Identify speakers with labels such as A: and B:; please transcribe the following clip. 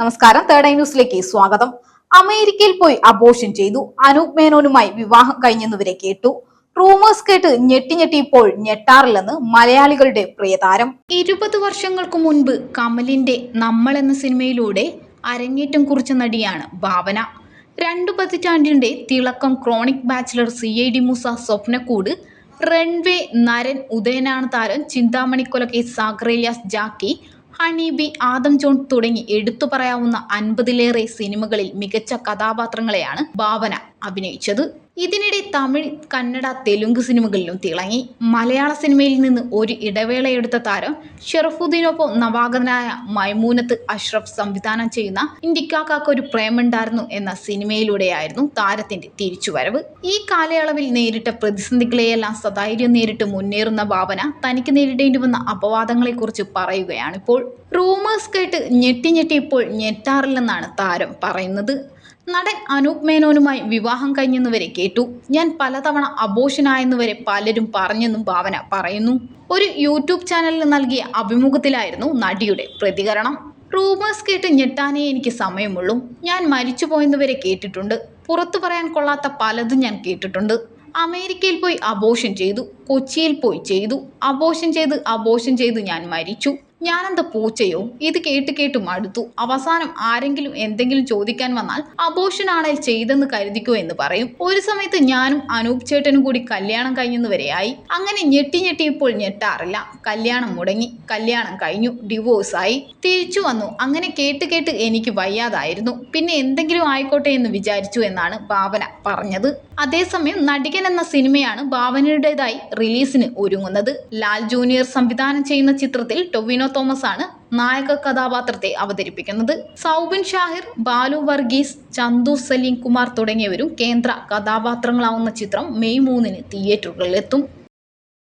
A: നമസ്കാരം. Third eye ന്യൂസിലേക്ക് സ്വാഗതം. അമേരിക്കയിൽ പോയി അബോഷൻ ചെയ്തു. അനൂപ് മേനോനുമായി വിവാഹം കഴിഞ്ഞെന്നുവരെ കേട്ടു. റൂമേഴ്സ് കേട്ട് ഞെട്ടി ഞെട്ടി ഇപ്പോൾ ഞെട്ടാറില്ലെന്ന് മലയാളികളുടെ പ്രിയതാരം. ഇരുപത് വർഷങ്ങൾക്ക് മുൻപ് കമലിന്റെ നമ്മൾ എന്ന സിനിമയിലൂടെ അരങ്ങേറ്റം കുറിച്ച നടിയാണ് ഭാവന. രണ്ടു പതിറ്റാണ്ടിന്റെ തിളക്കം chronic bachelor C I D Moosa Swapnakkoodu runway Naran Udayananu Tharam Chinthamani Kolacase Sagar alias Jacky honey bee Adam Joan തുടങ്ങി എടുത്തു പറയാവുന്ന അൻപതിലേറെ സിനിമകളിൽ മികച്ച കഥാപാത്രങ്ങളെയാണ് ഭാവന. അഭിനയിച്ചത്. ഇതിനിടെ തമിഴ് കന്നഡ തെലുങ്ക് സിനിമകളിലും തിളങ്ങി. മലയാള സിനിമയിൽ നിന്ന് ഒരു ഇടവേളയെടുത്ത താരം ഷെറഫുദ്ദീനൊപ്പം നവാഗതനായ മൈമൂനത്ത് അഷ്റഫ് സംവിധാനം ചെയ്യുന്ന ഇന്ത്യക്കാക്കാക്ക ഒരു പ്രേമുണ്ടായിരുന്നു എന്ന സിനിമയിലൂടെയായിരുന്നു താരത്തിന്റെ തിരിച്ചുവരവ്. ഈ കാലയളവിൽ നേരിട്ട പ്രതിസന്ധികളെയെല്ലാം സധൈര്യം നേരിട്ട് മുന്നേറുന്ന ഭാവന തനിക്ക് നേരിടേണ്ടി വന്ന അപവാദങ്ങളെക്കുറിച്ച് പറയുകയാണിപ്പോൾ. റൂമേഴ്സ് കേട്ട് ഞെട്ടി ഞെട്ടി ഇപ്പോൾ ഞെട്ടാറില്ലെന്നാണ് താരം പറയുന്നത്. നടൻ അനൂപ് മേനോനുമായി വിവാഹം കഴിഞ്ഞെന്നുവരെ കേട്ടു. ഞാൻ പലതവണ അബോഷനായെന്നുവരെ പലരും പറഞ്ഞെന്നും ഭാവന പറയുന്നു. ഒരു യൂട്യൂബ് ചാനലിൽ നൽകിയ അഭിമുഖത്തിലായിരുന്നു നടിയുടെ പ്രതികരണം. റൂമേഴ്സ് കേട്ട് ഞെട്ടാനേ എനിക്ക് സമയമുള്ളൂ. ഞാൻ മരിച്ചുപോയെന്നുവരെ കേട്ടിട്ടുണ്ട്. പുറത്തു പറയാൻ കൊള്ളാത്ത പലതും ഞാൻ കേട്ടിട്ടുണ്ട്. അമേരിക്കയിൽ പോയി അബോഷൻ ചെയ്തു. കൊച്ചിയിൽ പോയി ചെയ്തു. അബോഷൻ ചെയ്ത് അബോഷൻ ചെയ്ത് ഞാൻ മരിച്ചു. ഞാനെന്താ പൂച്ചയോ? ഇത് കേട്ട് കേട്ട് മടുത്തു. അവസാനം ആരെങ്കിലും എന്തെങ്കിലും ചോദിക്കാൻ വന്നാൽ അബോഷനാണേൽ ചെയ്തെന്ന് കരുതിക്കോ എന്ന് പറയും. ഒരു സമയത്ത് ഞാനും അനൂപ് ചേട്ടനും കൂടി കല്യാണം കഴിഞ്ഞെന്ന് വരെയായി അങ്ങനെ ഞെട്ടി ഞെട്ടിയപ്പോൾ ഞെട്ടാറില്ല. കല്യാണം മുടങ്ങി. കല്യാണം കഴിഞ്ഞു. ഡിവോഴ്സായി തിരിച്ചു വന്നു. അങ്ങനെ കേട്ട് കേട്ട് എനിക്ക് വയ്യാതായിരുന്നു. പിന്നെ എന്തെങ്കിലും ആയിക്കോട്ടെ എന്ന് വിചാരിച്ചു എന്നാണ് ഭാവന പറഞ്ഞത്. അതേസമയം നടികൻ എന്ന സിനിമയാണ് ഭാവനയുടേതായി റിലീസിന് ഒരുങ്ങുന്നത്. ലാൽ ജൂനിയർ സംവിധാനം ചെയ്യുന്ന ചിത്രത്തിൽ ടൊവിനോ തോമസ് ആണ് നായക കഥാപാത്രത്തെ അവതരിപ്പിക്കുന്നത്. സൗബിൻ ഷാഹിർ ബാലു വർഗീസ് ചന്തു സലീം കുമാർ തുടങ്ങിയവരും കേന്ദ്ര കഥാപാത്രങ്ങളാവുന്ന ചിത്രം മെയ് മൂന്നിന് തിയേറ്ററുകളിലെത്തും